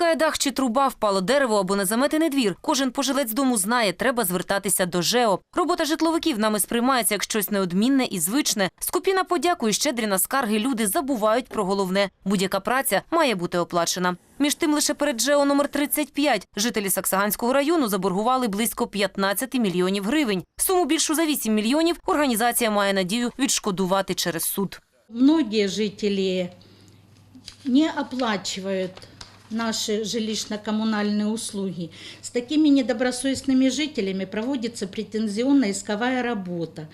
Протікає дах чи труба, впало дерево або незаметений двір. Кожен пожилець дому знає, треба звертатися до ЖЕО. Робота житловиків нами сприймається як щось неодмінне і звичне. Скупі на подяку і щедрі на скарги люди забувають про головне. Будь-яка праця має бути оплачена. Між тим, лише перед ЖЕО номер 35 жителі Саксаганського району заборгували близько 15 мільйонів гривень. Суму більшу за 8 мільйонів організація має надію відшкодувати через суд. Многие жители не оплачивают наши жилищно-коммунальные услуги. С такими недобросовестными жителями проводится претензионно-исковая работа.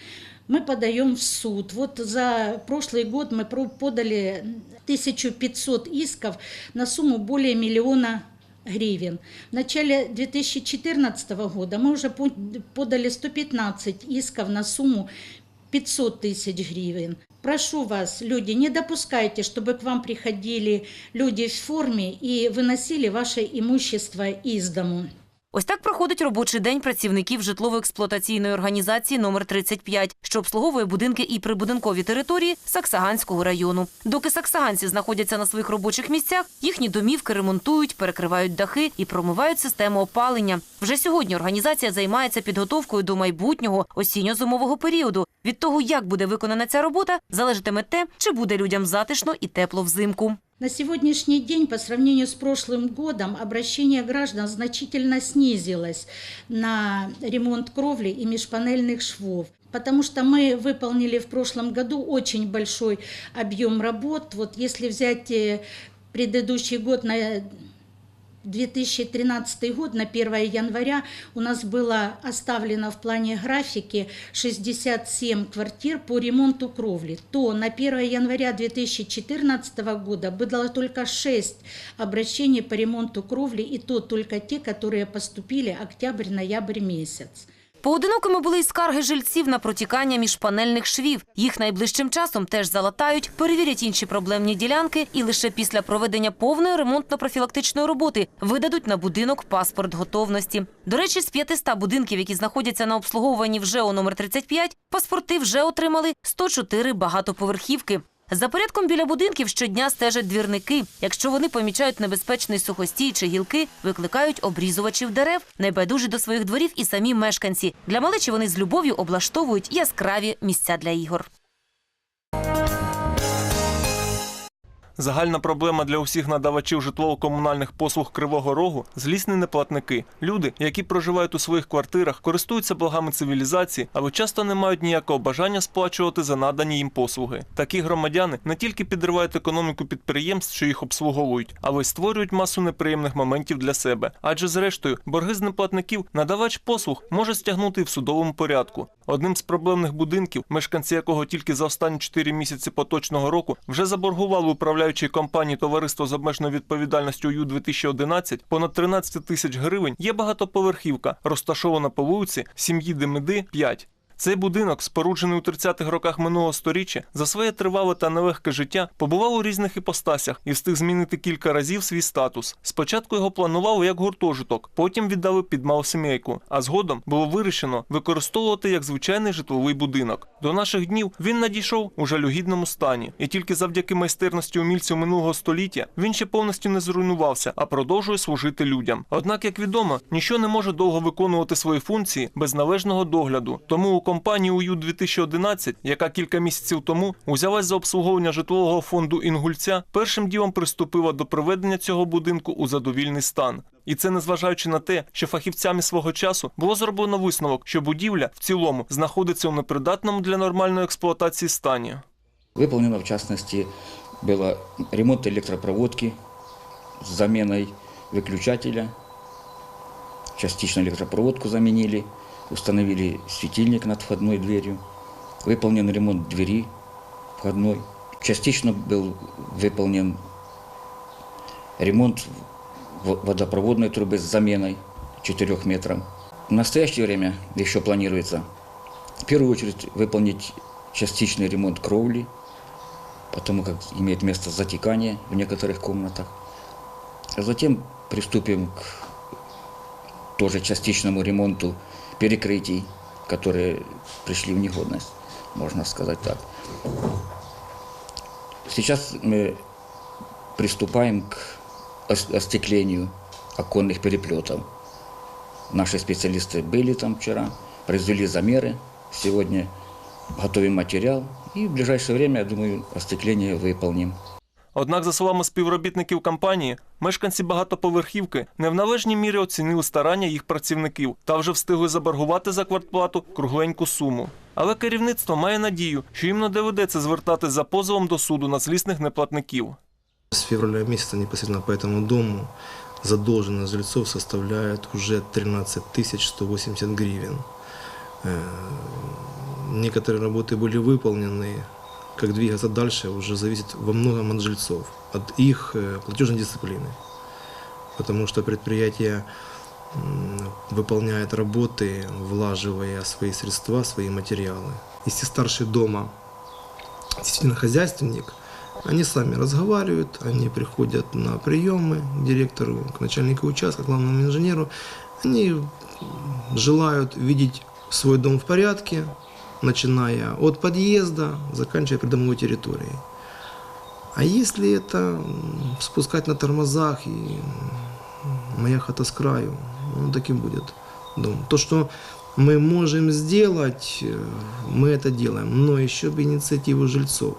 Мы подаем в суд. Вот за прошлый год мы про- подали 1500 исков на сумму более миллиона гривен. В начале 2014 года мы уже по- подали 115 исков на сумму 500 тысяч гривен. Прошу вас, люди, не допускайте, чтобы к вам приходили люди в форме и выносили ваше имущество из дому. Ось так проходить робочий день працівників житлово-експлуатаційної організації номер 35, що обслуговує будинки і прибудинкові території Саксаганського району. Доки саксаганці знаходяться на своїх робочих місцях, їхні домівки ремонтують, перекривають дахи і промивають систему опалення. Вже сьогодні організація займається підготовкою до майбутнього осінньо-зимового періоду. Від того, як буде виконана ця робота, залежатиме те, чи буде людям затишно і тепло взимку. На сегодняшний день, по сравнению с прошлым годом, обращение граждан значительно снизилось на ремонт кровли и межпанельных швов. Потому что мы выполнили в прошлом году очень большой объем работ. Вот если взять э, предыдущий год на 2013 год, на 1 января, у нас было оставлено в плане графики 67 квартир по ремонту кровли, то на 1 января 2014 года было только 6 обращений по ремонту кровли, и то только те, которые поступили октябрь-ноябрь месяц. Поодинокими були й скарги жильців на протікання міжпанельних швів. Їх найближчим часом теж залатають, перевірять інші проблемні ділянки і лише після проведення повної ремонтно-профілактичної роботи видадуть на будинок паспорт готовності. До речі, з 500 будинків, які знаходяться на обслуговуванні в ЖЕО номер 35, паспорти вже отримали 104 багатоповерхівки. За порядком біля будинків щодня стежать двірники. Якщо вони помічають небезпечний сухостій чи гілки, викликають обрізувачів дерев, небайдужі до своїх дворів і самі мешканці. Для малечі вони з любов'ю облаштовують яскраві місця для ігор. Загальна проблема для усіх надавачів житлово-комунальних послуг Кривого Рогу злісні неплатники. Люди, які проживають у своїх квартирах, користуються благами цивілізації, але часто не мають ніякого бажання сплачувати за надані їм послуги. Такі громадяни не тільки підривають економіку підприємств, що їх обслуговують, але й створюють масу неприємних моментів для себе. Адже, зрештою, борги з неплатників надавач послуг може стягнути і в судовому порядку. Одним з проблемних будинків, мешканці якого тільки за останні 4 місяці поточного року вже заборгували управляючій компанії товариство з обмеженою відповідальністю Ю-2011 понад 13 тисяч гривень, є багатоповерхівка, розташована по вулиці сім'ї Демиди 5. Цей будинок, споруджений у 30-х роках минулого сторіччя, за своє тривале та нелегке життя побував у різних іпостасях і встиг змінити кілька разів свій статус. Спочатку його планували як гуртожиток, потім віддали під малосімейку, а згодом було вирішено використовувати як звичайний житловий будинок. До наших днів він надійшов у жалюгідному стані, і тільки завдяки майстерності умільців минулого століття він ще повністю не зруйнувався, а продовжує служити людям. Однак, як відомо, ніщо не може довго виконувати свої функції без належного догляду. Тому у компанії УЮ 2011, яка кілька місяців тому узялась за обслуговування житлового фонду Інгульця, першим ділом приступила до приведення цього будинку у задовільний стан. І це незважаючи на те, що фахівцями свого часу було зроблено висновок, що будівля в цілому знаходиться у непридатному для нормальної експлуатації стані. Выполнено, в частности, было ремонт электропроводки с заменой выключателя. Частично электропроводку заменили, Установили светильник над входной дверью. Выполнен ремонт двери входной. Частично был выполнен ремонт водопроводной трубы с заменой 4 метров. В настоящее время еще планируется в первую очередь выполнить частичный ремонт кровли, потому как имеет место затекание в некоторых комнатах. А затем приступим к тоже частичному ремонту перекрытий, которые пришли в негодность, можно сказать так. Сейчас мы приступаем к ос- остеклению оконных переплетов. Наши специалисты были там вчера, произвели замеры. Сегодня готовим материал. И в ближайшее время, я думаю, остекление выполним. Однак, за словами співробітників компанії, мешканці багатоповерхівки не в належній мірі оцінили старання їх працівників та вже встигли заборгувати за квартплату кругленьку суму. Але керівництво має надію, що їм не доведеться звертатись за позовом до суду на злісних неплатників. С февраля месяца непосредственно по этому дому задолженность жильцов составляет уже 13 180 гривен. Э, Некоторые работы были выполнены. Как двигаться дальше уже зависит во многом от жильцов, от их э, платежной дисциплины. Потому что предприятие м, выполняет работы, влаживая свои средства, свои материалы. Если старший дома действительно хозяйственник, они сами разговаривают, они приходят на приемы к директору, к начальнику участка, к главному инженеру. Они м, желают видеть свой дом в порядке, начиная от подъезда, заканчивая придомовой территорией. А если это м, спускать на тормозах и м, моя хата с краю, ну, таким будет дом. То, что мы можем сделать, э, мы это делаем, но еще бы инициативу жильцов.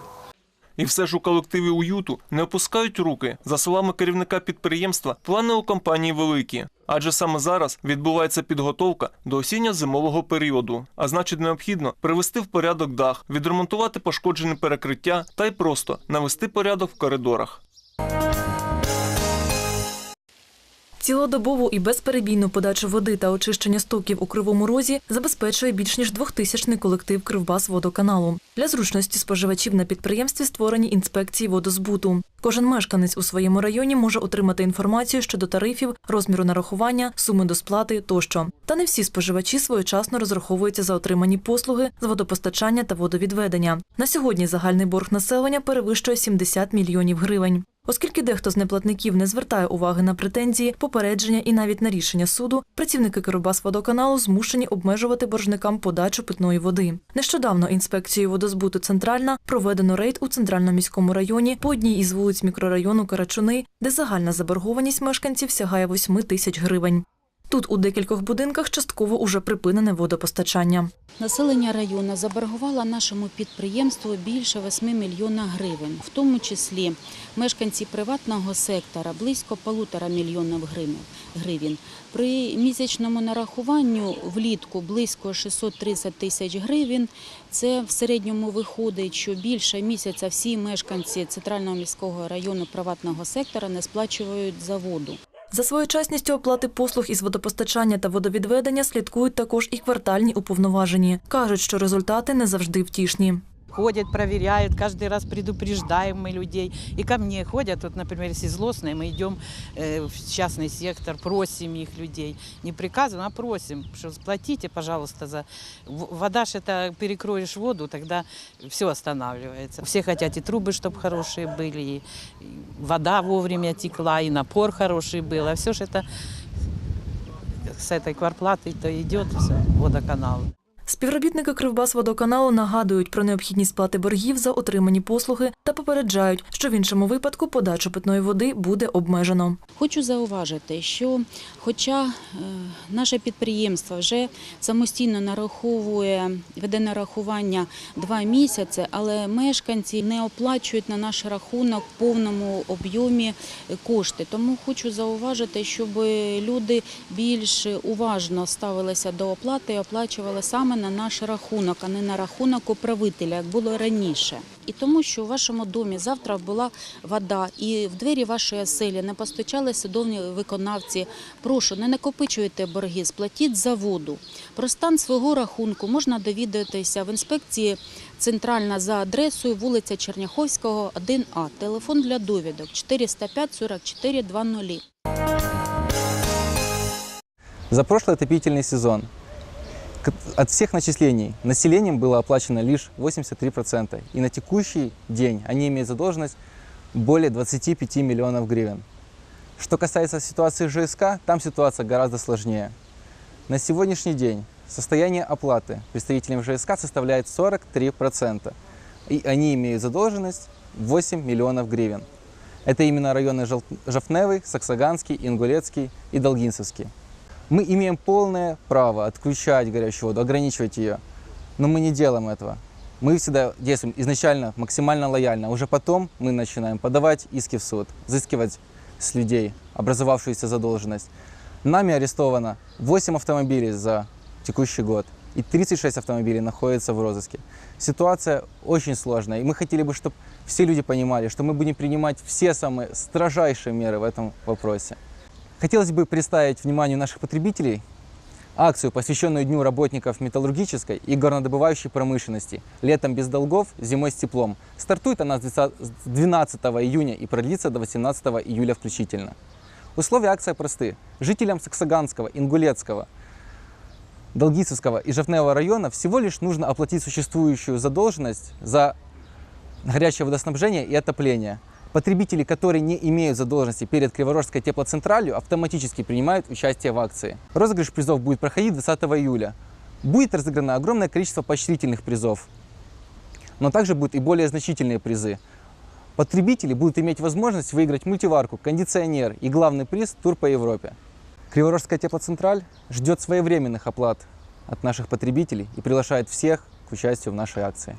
І все ж у колективі уюту не опускають руки. За словами керівника підприємства, плани у компанії великі. Адже саме зараз відбувається підготовка до осінньо-зимового періоду. А значить, необхідно привести в порядок дах, відремонтувати пошкоджені перекриття та й просто навести порядок в коридорах. Цілодобову і безперебійну подачу води та очищення стоків у Кривому Розі забезпечує більш ніж двохтисячний колектив Кривбас-водоканалу. Для зручності споживачів на підприємстві створені інспекції водозбуту. Кожен мешканець у своєму районі може отримати інформацію щодо тарифів, розміру нарахування, суми до сплати тощо. Та не всі споживачі своєчасно розраховуються за отримані послуги з водопостачання та водовідведення. На сьогодні загальний борг населення перевищує 70 мільйонів гривень. Оскільки дехто з неплатників не звертає уваги на претензії, попередження і навіть на рішення суду, працівники Кирибас-водоканалу змушені обмежувати боржникам подачу питної води. Нещодавно інспекцією водозбуту Центральна проведено рейд у центральному міському районі по одній із вулиць мікрорайону Карачуни, де загальна заборгованість мешканців сягає 8 тисяч гривень. Тут у декількох будинках частково уже припинене водопостачання. Населення району заборгувало нашому підприємству більше 8 мільйона гривень, в тому числі мешканці приватного сектора близько полутора мільйонів гривень- гривень. При місячному нарахуванню влітку близько 630 тисяч гривень. Це в середньому виходить, що більше місяця всі мешканці центрального міського району приватного сектора не сплачують за воду. За своєчасністю оплати послуг із водопостачання та водовідведення слідкують також і квартальні уповноважені. Кажуть, що результати не завжди втішні. Ходят, проверяют, каждый раз предупреждаем мы людей. И ко мне ходят, вот, например, если злостные, мы идем э, в частный сектор, просим их людей. Не приказываем, а просим, что сплатите, пожалуйста, за... Вода ж это, перекроешь воду, тогда все останавливается. Все хотят и трубы, чтобы хорошие были, и вода вовремя текла, и напор хороший был. А все же это с этой кварплатой-то идет все, водоканал. Співробітники Кривбас-водоканалу нагадують про необхідність сплати боргів за отримані послуги та попереджають, що в іншому випадку подачу питної води буде обмежено. Хочу зауважити, що хоча е, наше підприємство вже самостійно нараховує, веде нарахування два місяці, але мешканці не оплачують на наш рахунок в повному об'ємі кошти. Тому хочу зауважити, щоб люди більш уважно ставилися до оплати і оплачували саме на наш рахунок, а не на рахунок управителя, як було раніше. І тому, що у вашому домі завтра була вода, і в двері вашої оселі не постачали судовні виконавці. Прошу, не накопичуйте борги, сплатіть за воду. Про стан свого рахунку можна довідатися в інспекції центральна за адресою вулиця Черняховського, 1А. Телефон для довідок 405 44 20. За прошлый отопительный сезон от всех начислений населением было оплачено лишь 83%. И на текущий день они имеют задолженность более 25 миллионов гривен. Что касается ситуации ЖСК, там ситуация гораздо сложнее. На сегодняшний день состояние оплаты представителям ЖСК составляет 43%. И они имеют задолженность 8 миллионов гривен. Это именно районы Жафневый, Саксаганский, Ингулецкий и Долгинцевский. Мы имеем полное право отключать горячую воду, ограничивать ее, но мы не делаем этого. Мы всегда действуем изначально максимально лояльно, а уже потом мы начинаем подавать иски в суд, взыскивать с людей образовавшуюся задолженность. Нами арестовано 8 автомобилей за текущий год, и 36 автомобилей находятся в розыске. Ситуация очень сложная, и мы хотели бы, чтобы все люди понимали, что мы будем принимать все самые строжайшие меры в этом вопросе. Хотелось бы представить вниманию наших потребителей акцию, посвященную Дню работников металлургической и горнодобывающей промышленности «Летом без долгов, зимой с теплом». Стартует она с 12 июня и продлится до 18 июля включительно. Условия акции просты. Жителям Саксаганского, Ингулецкого, Долгицевского и Жовневого района всего лишь нужно оплатить существующую задолженность за горячее водоснабжение и отопление. Потребители, которые не имеют задолженности перед Криворожской теплоцентралью, автоматически принимают участие в акции. Розыгрыш призов будет проходить 20 июля. Будет разыграно огромное количество поощрительных призов, но также будут и более значительные призы. Потребители будут иметь возможность выиграть мультиварку, кондиционер и главный приз – тур по Европе. Криворожская теплоцентраль ждет своевременных оплат от наших потребителей и приглашает всех к участию в нашей акции.